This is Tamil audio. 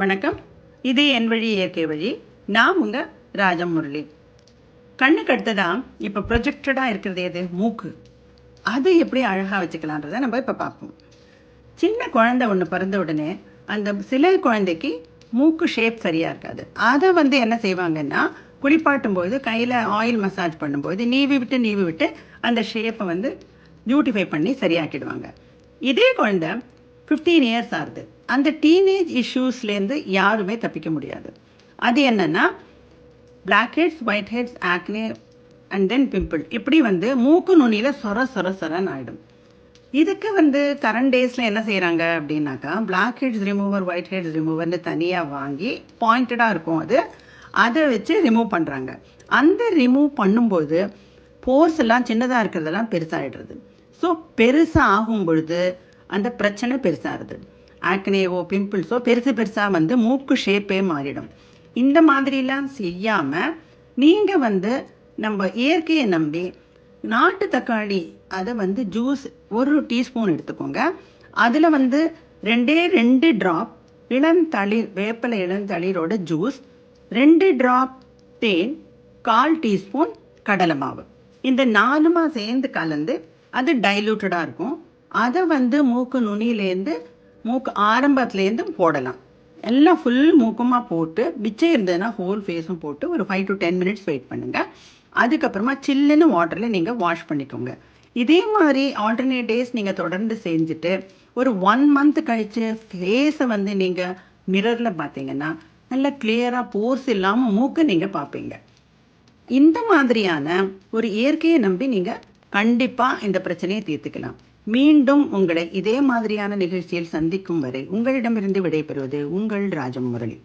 வணக்கம். இது என் வழி இயற்கை வழி. நான் உங்கள் ராஜமுரளி. கண்ணுக்கு அடுத்ததாக இப்போ ப்ரொஜெக்டடாக இருக்கிறது எது? மூக்கு. அது எப்படி அழகாக வச்சுக்கலான்றதை நம்ம இப்போ பார்ப்போம். சின்ன குழந்தை ஒன்று பிறந்த உடனே அந்த சில குழந்தைக்கு மூக்கு ஷேப் சரியாக இருக்காது. அதை வந்து என்ன செய்வாங்கன்னா குளிப்பாட்டும் போது கையில் ஆயில் மசாஜ் பண்ணும்போது நீவி விட்டு நீவி விட்டு அந்த ஷேப்பை வந்து பியூட்டிஃபை பண்ணி சரியாக்கிடுவாங்க. இதே குழந்தை ஃபிஃப்டீன் இயர்ஸ் ஆகுது. அந்த டீனேஜ் இஷ்யூஸ்லேருந்து யாருமே தப்பிக்க முடியாது. அது என்னென்னா black heads white heads acne and then pimple இப்படி வந்து மூக்கு நுனியில் சொர சொர சொரன்னு ஆகிடும் இதுக்கு வந்து கரண்ட் டேஸில் என்ன செய்கிறாங்க அப்படின்னாக்கா black heads remover white heads ரிமூவர்னு தனியாக வாங்கி பாயிண்டடாக இருக்கும் அது. அதை வச்சு ரிமூவ் பண்ணுறாங்க அந்த ரிமூவ் பண்ணும்போது போர்ஸ் எல்லாம் சின்னதாக இருக்கிறதெல்லாம் பெருசாகிடுறது ஸோ பெருசாக ஆகும் பொழுது அந்த பிரச்சனை பெருசாகிறது ஆக்னேவோ பிம்பிள்ஸோ பெருசு பெருசாக வந்து மூக்கு ஷேப்பே மாறிடும். இந்த மாதிரிலாம் செய்யாமல் நீங்கள் வந்து நம்ம இயற்கையை நம்பி நாட்டு தக்காளி அதை வந்து ஜூஸ் ஒரு டீஸ்பூன் எடுத்துக்கோங்க. அதில் வந்து ரெண்டே ரெண்டு ட்ராப் இளந்தளிர் வேப்பிலை இளந்தளிரோட ஜூஸ் ரெண்டு ட்ராப் தேன் கால் டீஸ்பூன் கடலை மாவு. இந்த நாலுமா சேர்ந்து கலந்து அது டைலூட்டடாக இருக்கும். அதை வந்து மூக்கு நுனியிலேருந்து மூக்கு ஆரம்பத்துலேருந்து போடலாம். எல்லாம் ஃபுல் மூக்குமாக போட்டு மிச்சம் இருந்ததுன்னா ஹோல் ஃபேஸும் போட்டு ஒரு five to ten minutes wait பண்ணுங்கள் அதுக்கப்புறமா சில்லுன்னு வாட்டரில் நீங்கள் வாஷ் பண்ணிக்கோங்க. இதே மாதிரி ஆல்டர்னேட் டேஸ் நீங்கள் தொடர்ந்து செஞ்சுட்டு ஒரு ஒன் மந்த் கழித்து ஃபேஸை வந்து நீங்கள் மிரரில் பார்த்தீங்கன்னா நல்லா கிளியராக போர்ஸ் இல்லாமல் மூக்கை நீங்கள் பார்ப்பீங்க இந்த மாதிரியான ஒரு இயற்கையை நம்பி நீங்கள் கண்டிப்பாக இந்த பிரச்சனையை தீர்த்துக்கலாம். மீண்டும் உங்களை இதே மாதிரியான நிகழ்ச்சியில் சந்திக்கும் வரை உங்களிடமிருந்து விடைபெறுவது உங்கள் ராஜமுரளி.